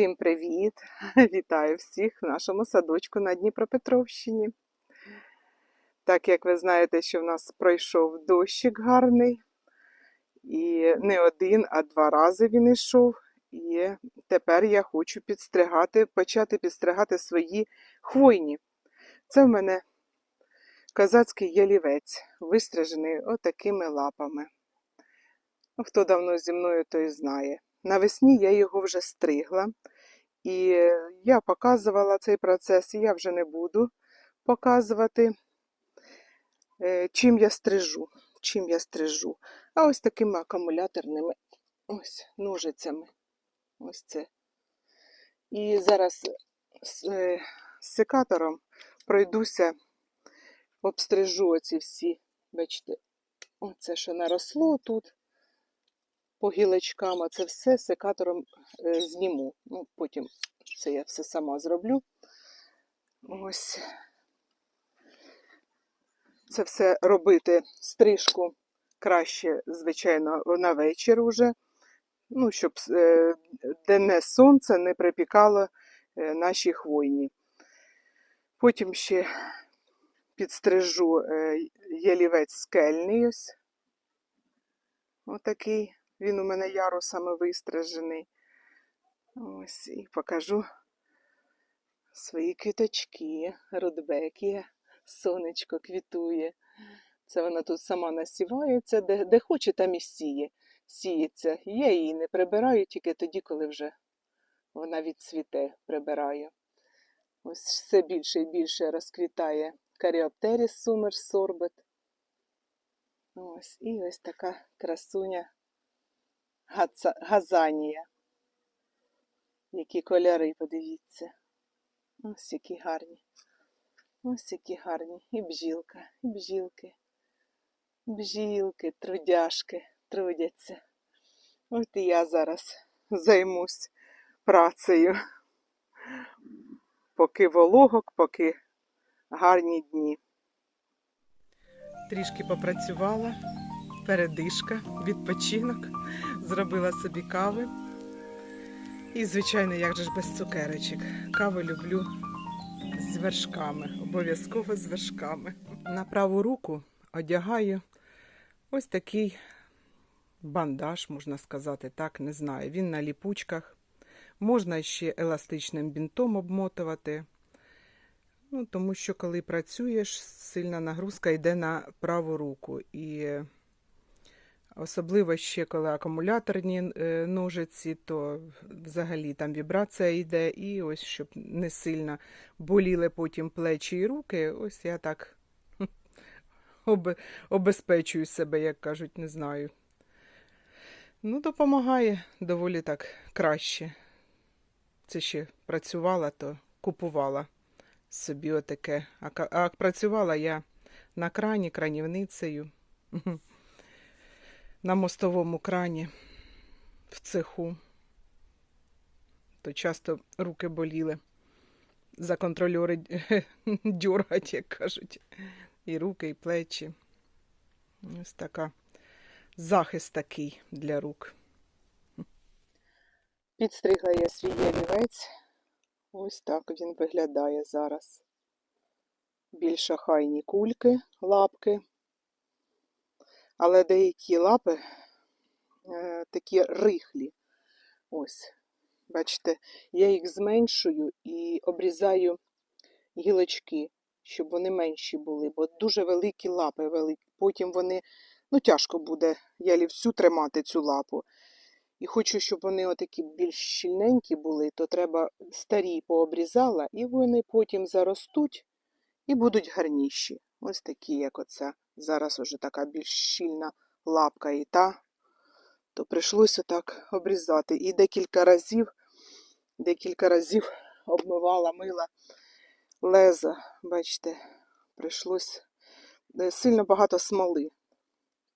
Всім привіт! Вітаю всіх в нашому садочку на Дніпропетровщині. Так як ви знаєте, що в нас пройшов дощик гарний, і не один, а два рази він йшов. І тепер я хочу підстригати, почати підстригати свої хвойні. Це в мене козацький ялівець, вистрижений отакими лапами. Хто давно зі мною, той знає. Навесні я його вже стригла, і я показувала цей процес, і я вже не буду показувати, е, чим я стрижу. Чим я стрижу. А ось такими акумуляторними ось ножицями. Ось це. І зараз е, з секатором пройдуся, обстрижу оці всі, бачите, оце, що наросло тут по гілочкам, а це все секатором е, зніму. Ну, потім це я все сама зроблю. Ось. Це все робити стрижку краще, звичайно, на вечір уже. Ну, щоб е, денне сонце не припікало е, наші хвойні. Потім ще підстрижу ялівець скельний ось. Отакий. Він у мене ярусами вистрижений. Ось і покажу свої квіточки, рудбекія, сонечко квітує. Це вона тут сама насівається, де, де хоче, там і сіє. сіється. Я її не прибираю тільки тоді, коли вже вона відцвіте, прибираю. Ось все більше і більше розквітає каріоптеріс сумер сорбет. Ось, і ось така красуня газанія. Які кольори, подивіться. Ось які гарні. Ось які гарні. І бжілка, і бжілки. Бжілки, трудяшки трудяться. От і я зараз займусь працею. Поки вологок, поки гарні дні. Трішки попрацювала, передишка, відпочинок, зробила собі кави. І, звичайно, як же ж без цукерочок. Каву люблю з вершками, обов'язково з вершками. На праву руку одягаю ось такий бандаж, можна сказати, так, не знаю. Він на ліпучках. Можна ще еластичним бінтом обмотувати. Ну, тому що коли працюєш, сильна нагрузка йде на праву руку. І особливо ще коли акумуляторні е, ножиці, то взагалі там вібрація йде, і ось щоб не сильно боліли потім плечі і руки, ось я так обезпечую себе, як кажуть, не знаю. Ну, допомагає доволі так краще. Це ще працювала, то купувала собі отаке. А, працювала я на крані, кранівницею, на мостовому крані в цеху, то часто руки боліли. За контрольори дьоргать, як кажуть. І руки, і плечі. Ось така захист такий для рук. Підстригла я свій ялівець. Ось так він виглядає зараз. Більш охайні кульки, лапки. Але деякі лапи е, такі рихлі. Ось, бачите, я їх зменшую і обрізаю гілочки, щоб вони менші були, бо дуже великі лапи великі. Потім вони, ну тяжко буде ялівцю тримати цю лапу. І хочу, щоб вони отакі більш щільненькі були, то треба старі пообрізала, і вони потім заростуть і будуть гарніші. Ось такі, як оця. Зараз уже така більш щільна лапка і та, то прийшлося так обрізати. І декілька разів, декілька разів обмивала, мила леза. Бачите, прийшлось е, сильно багато смоли.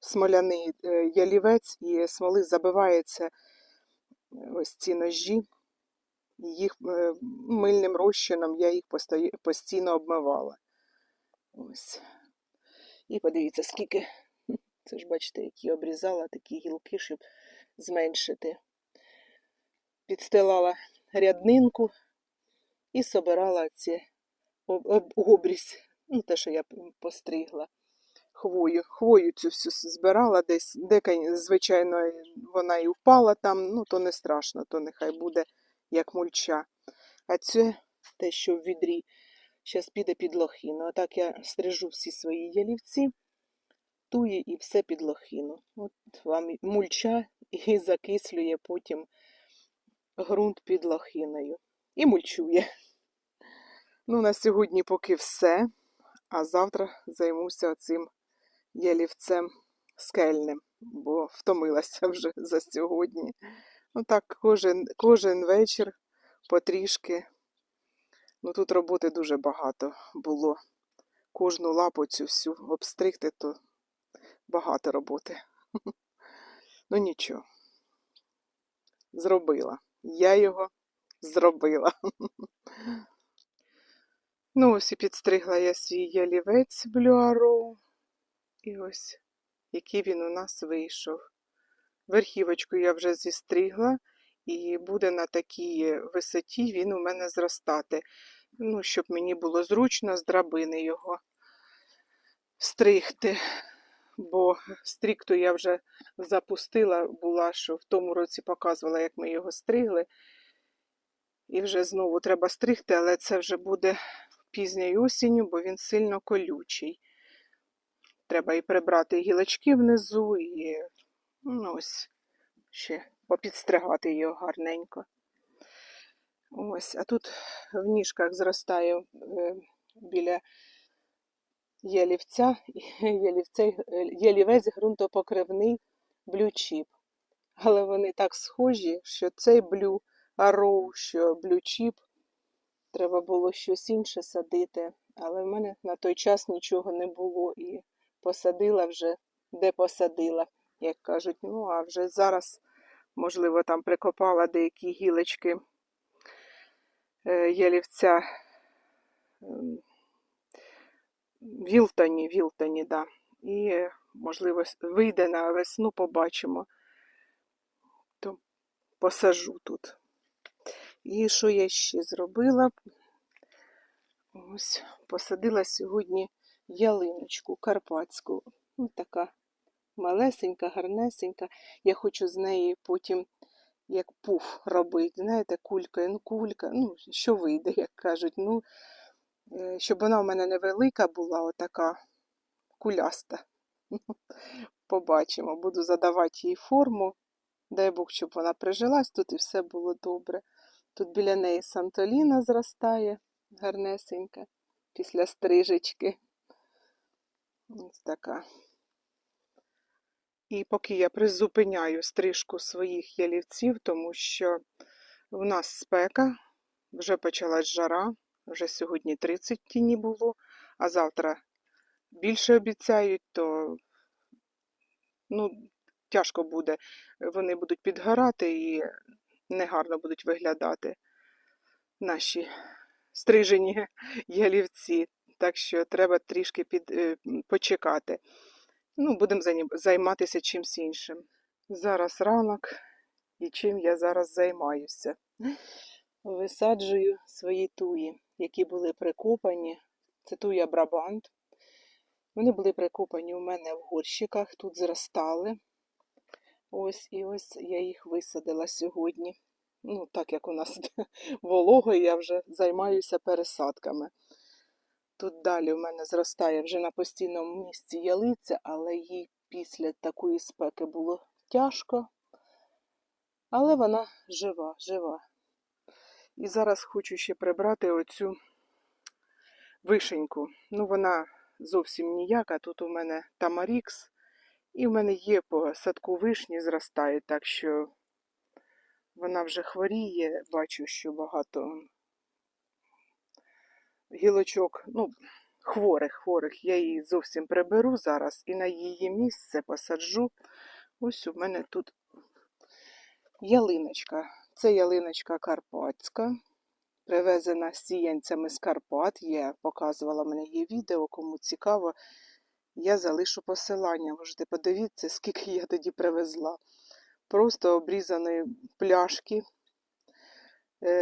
Смоляний е, ялівець і смоли забивається е, ось ці ножі. Їх мильним розчином я їх постійно обмивала. Ось. І подивіться, скільки. Це ж бачите, які обрізала такі гілки, щоб зменшити. Підстилала ряднинку і собирала ці об- об- обрізь, ну те, що я постригла. Хвою, хвою цю всю збирала десь, дека, звичайно, вона і впала там, ну то не страшно, то нехай буде як мульча. А це те, що в відрі, зараз піде під лохину. А так я стрижу всі свої ялівці, тує і все під лохину. От вам мульча і закислює потім ґрунт під лохиною. І мульчує. Ну, на сьогодні поки все. А завтра займуся цим ялівцем скельним, бо втомилася вже за сьогодні. Ну так, кожен, кожен вечір потрішки. Ну тут роботи дуже багато було. Кожну лапу цю всю обстригти, то багато роботи. Ну нічого. Зробила. Я його зробила. Ну, ось і підстригла я свій ялівець блюароу. І ось який він у нас вийшов. Верхівочку я вже зістригла, і буде на такій висоті він у мене зростати. Ну, щоб мені було зручно з драбини його стригти. Бо стрікту я вже запустила, була, що в тому році показувала, як ми його стригли. І вже знову треба стригти, але це вже буде пізньою осінню, бо він сильно колючий. Треба і прибрати гілочки внизу, і ну, ось ще попідстригати його гарненько. Ось, а тут в ніжках зростає е, біля ялівця, ялівець ґрунтопокривний блючіп. Але вони так схожі, що цей блю ароу, що блючіп. Треба було щось інше садити, але в мене на той час нічого не було і посадила вже, де посадила, як кажуть. Ну, а вже зараз, можливо, там прикопала деякі гілочки ялівця ем, Вілтоні, Вілтоні, да. І, е, можливо, вийде на весну, побачимо. То посажу тут. І що я ще зробила? Ось посадила сьогодні ялиночку карпатську. Ну, така малесенька, гарнесенька. Я хочу з неї потім як пуф робити. Знаєте, кулька, ну кулька, ну, що вийде, як кажуть. Ну, е, щоб вона в мене невелика була, отака куляста. Побачимо. Буду задавати їй форму. Дай Бог, щоб вона прижилась тут і все було добре. Тут біля неї Сантоліна зростає гарнесенька після стрижечки. Ось така. І поки я призупиняю стрижку своїх ялівців, тому що в нас спека, вже почалась жара, вже сьогодні 30 тіні було, а завтра більше обіцяють, то ну, тяжко буде. Вони будуть підгорати і негарно будуть виглядати наші стрижені ялівці. Так що треба трішки під, е, почекати. Ну, будемо займатися чимось іншим. Зараз ранок, і чим я зараз займаюся. Висаджую свої туї, які були прикопані. Це туя Брабант. Вони були прикопані у мене в горщиках, тут зростали. Ось і ось я їх висадила сьогодні. Ну, так як у нас волого, я вже займаюся пересадками. Тут далі в мене зростає вже на постійному місці ялиця, але їй після такої спеки було тяжко. Але вона жива, жива. І зараз хочу ще прибрати оцю вишеньку. Ну, вона зовсім ніяка. Тут у мене тамарікс, і в мене є по садку вишні зростає, так що вона вже хворіє. Бачу, що багато гілочок, ну, хворих, хворих. Я її зовсім приберу зараз і на її місце посаджу. Ось у мене тут ялиночка. Це ялиночка карпатська, привезена сіянцями з Карпат. Я показувала мене є відео, кому цікаво. Я залишу посилання. Можете подивіться, скільки я тоді привезла. Просто обрізаної пляшки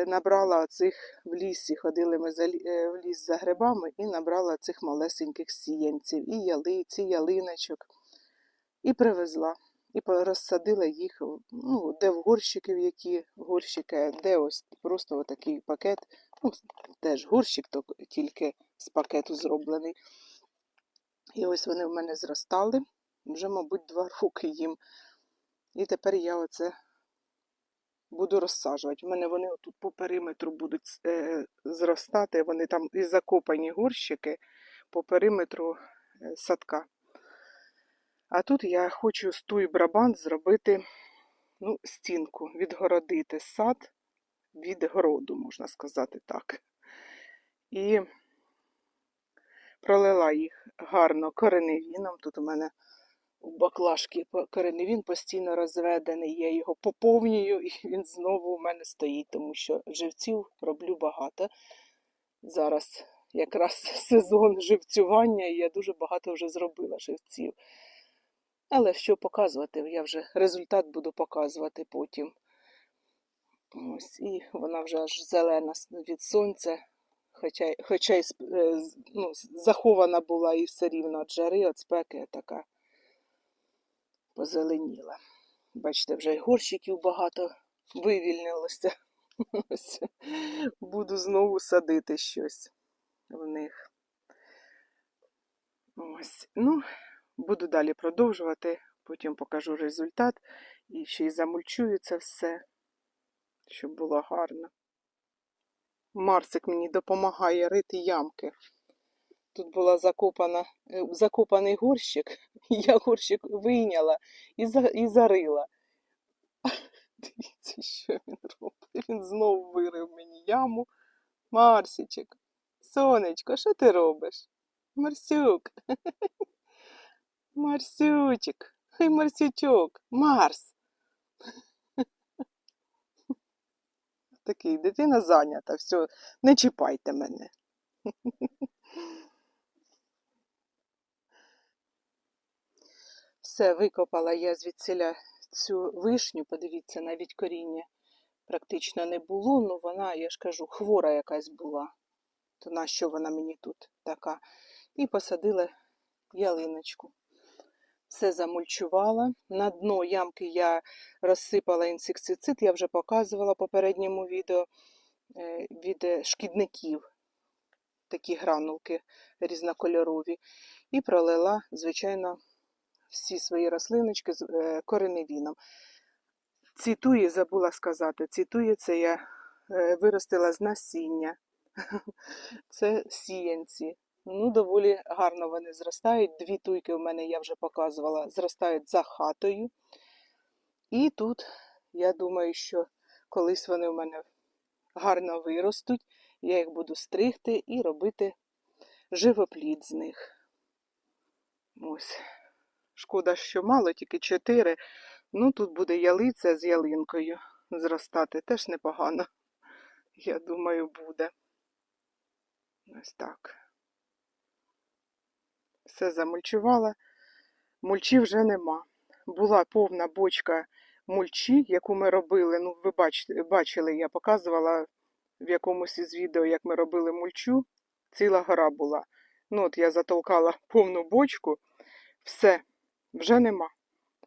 набрала цих в лісі, ходили ми е, в ліс за грибами і набрала цих малесеньких сіянців, і ялиці, ялиночок, і привезла. І розсадила їх ну, де в горщики, які горщики, де ось просто отакий пакет. Ну, теж горщик, то тільки з пакету зроблений. І ось вони в мене зростали. Вже, мабуть, два роки їм. І тепер я оце буду розсаджувати. У мене вони тут по периметру будуть е, зростати. Вони там і закопані горщики по периметру е, садка. А тут я хочу з той брабант зробити ну, стінку, відгородити сад від городу, можна сказати так. І пролила їх гарно кореневіном. Тут у мене у баклажки кореневін постійно розведений. Я його поповнюю, і він знову у мене стоїть, тому що живців роблю багато. Зараз якраз сезон живцювання, і я дуже багато вже зробила живців. Але що показувати, я вже результат буду показувати потім. Ось, і вона вже аж зелена від сонця, хоча, хоча й е, ну, захована була і все рівно від жари, від спеки така позеленіла. Бачите, вже й горщиків багато вивільнилося. Буду знову садити щось в них. Ось, ну, буду далі продовжувати, потім покажу результат і ще й замульчую це все, щоб було гарно. Марсик мені допомагає рити ямки. Тут була закопана, е, закопаний горщик, я горщик вийняла і, за, і зарила. Дивіться, що він робить. Він знову вирив мені яму. Марсічик, сонечко, що ти робиш? Марсюк. Марсючик. Хай Марсючок. Марс. Такий, дитина зайнята, все, не чіпайте мене. Все, викопала я звідсіля цю вишню, подивіться, навіть коріння практично не було, ну вона, я ж кажу, хвора якась була. То на що вона мені тут така? І посадила ялиночку. Все замульчувала. На дно ямки я розсипала інсектицид, я вже показувала в попередньому відео е, від шкідників. Такі гранулки різнокольорові. І пролила, звичайно, всі свої рослиночки з е, кореневіном. Цітує, забула сказати, цітує це я е, виростила з насіння. Це сіянці. Ну, доволі гарно вони зростають. Дві туйки в мене я вже показувала, зростають за хатою. І тут, я думаю, що колись вони в мене гарно виростуть, я їх буду стригти і робити живоплід з них. Ось. Шкода, що мало, тільки чотири. Ну, тут буде ялиця з ялинкою зростати. Теж непогано. Я думаю, буде. Ось так. Все замульчувала. Мульчі вже нема. Була повна бочка мульчі, яку ми робили. Ну, ви бачили, я показувала в якомусь із відео, як ми робили мульчу. Ціла гора була. Ну, от я затолкала повну бочку. Все, вже нема.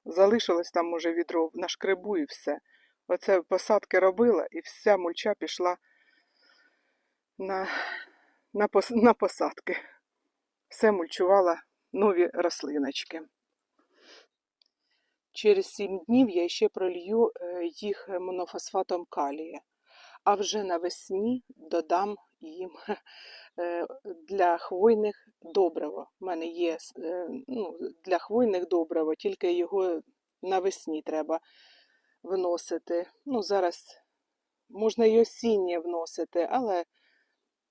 Залишилось там уже відро на шкребу і все. Оце посадки робила, і вся мульча пішла на, на, пос, на посадки. Все мульчувала нові рослиночки. Через 7 днів я ще пролью е, їх монофосфатом калія, а вже навесні додам їм е, для хвойних добриво. У мене є е, ну, для хвойних добриво, тільки його навесні треба вносити. Ну, зараз можна і осіннє вносити, але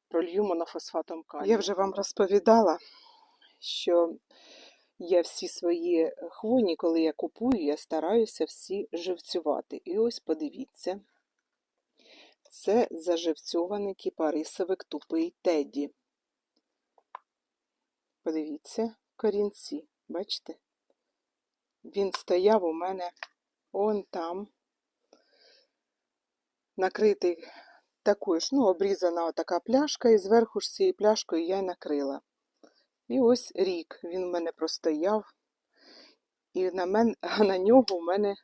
пролью монофосфатом калію. Я вже вам розповідала, що я всі свої хвойні, коли я купую, я стараюся всі живцювати. І ось подивіться, це заживцьований кіпарисовик тупий Теді. Подивіться, корінці, бачите? Він стояв у мене он там, накритий такою ж, ну, обрізана така пляшка, і зверху ж цією пляшкою я й накрила. І ось рік він в мене простояв. І на, мен, на нього в мене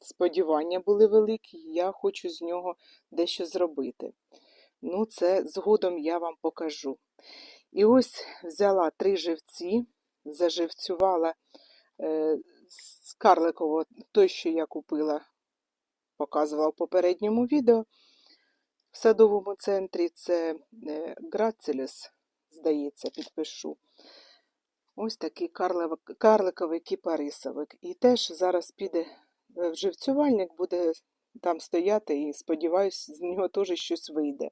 сподівання були великі, я хочу з нього дещо зробити. Ну, це згодом я вам покажу. І ось взяла три живці, заживцювала е, з карликового, той, що я купила, показувала в попередньому відео. В садовому центрі це е, Грацеліс, здається, підпишу. Ось такий карлик- карликовий кіпарисовик. І теж зараз піде е, в живцювальник, буде там стояти і сподіваюся, з нього теж щось вийде.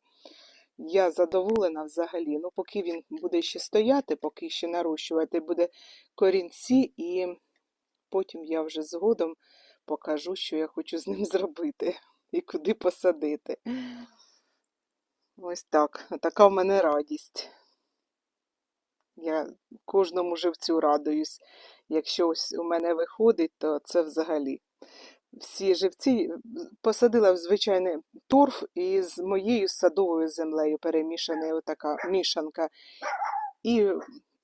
Я задоволена взагалі. Ну, поки він буде ще стояти, поки ще нарощувати, буде корінці, і потім я вже згодом покажу, що я хочу з ним зробити і куди посадити. Ось так. Така в мене радість. Я кожному живцю радуюсь. Якщо ось у мене виходить, то це взагалі. Всі живці посадила в звичайний торф із моєю садовою землею, перемішана така мішанка, і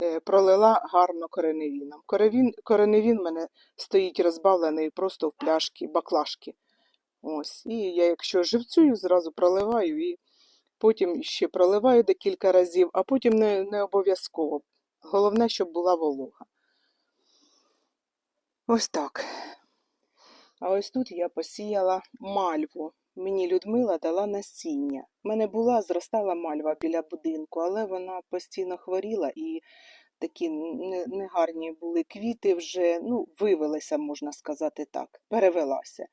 е, пролила гарно кореневіном. Кореневін, кореневін мене стоїть розбавлений просто в пляшки, баклажки. Ось. І я, якщо живцюю, зразу проливаю і потім ще проливаю декілька разів, а потім не, не обов'язково. Головне, щоб була волога. Ось так. А ось тут я посіяла мальву. Мені Людмила дала насіння. У мене була, зростала мальва біля будинку, але вона постійно хворіла і такі негарні були квіти вже, ну, вивелися, можна сказати так, перевелася.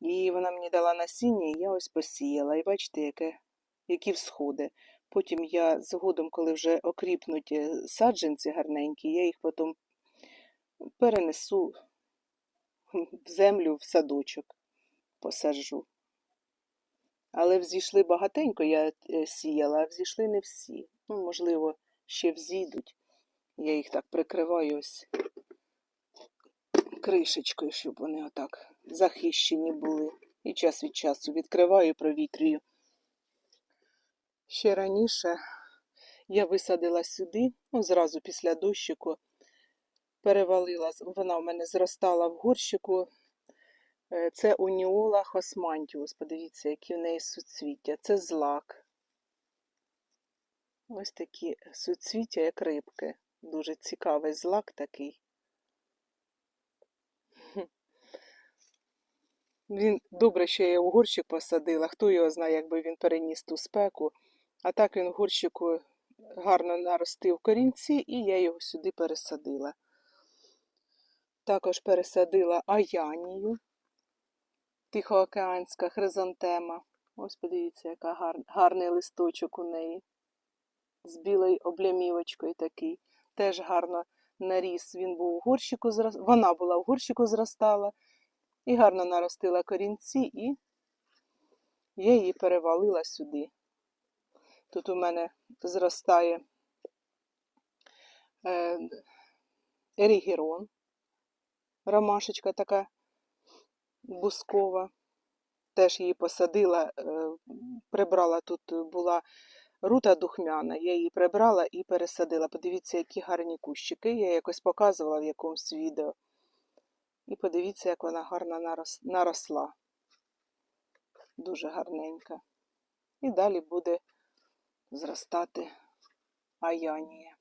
І вона мені дала насіння, і я ось посіяла. І бачите, яке, які всходи. Потім я згодом, коли вже окріпнуть е, саджанці гарненькі, я їх потім перенесу в землю в садочок посаджу. Але взійшли багатенько, я е, сіяла, а взійшли не всі. Ну, можливо, ще взійдуть. Я їх так прикриваю ось кришечкою, щоб вони отак захищені були. І час від часу відкриваю провітрюю. Ще раніше я висадила сюди, ну, зразу після дощику, перевалила, вона в мене зростала в горщику. Е, Це Уніола Хосмантіус. Подивіться, які в неї суцвіття. Це злак. Ось такі суцвіття, як рибки. Дуже цікавий злак такий. Він добре, що я його в горщик посадила. Хто його знає, якби він переніс ту спеку. А так він в горщику гарно наростив корінці, і я його сюди пересадила. Також пересадила аянію. Тихоокеанська хризантема. Ось подивіться, яка гар... гарний листочок у неї. З білою облямівочкою такий. Теж гарно наріс. Він був у горщику зрос... Вона була в горщику зростала і гарно наростила корінці, і я її перевалила сюди. Тут у мене зростає е... ерігерон. Ромашечка така бускова. Теж її посадила, е, прибрала тут була рута духмяна, я її прибрала і пересадила. Подивіться, які гарні кущики. Я якось показувала в якомусь відео. І подивіться, як вона гарно наросла. Дуже гарненька. І далі буде зростати аянія.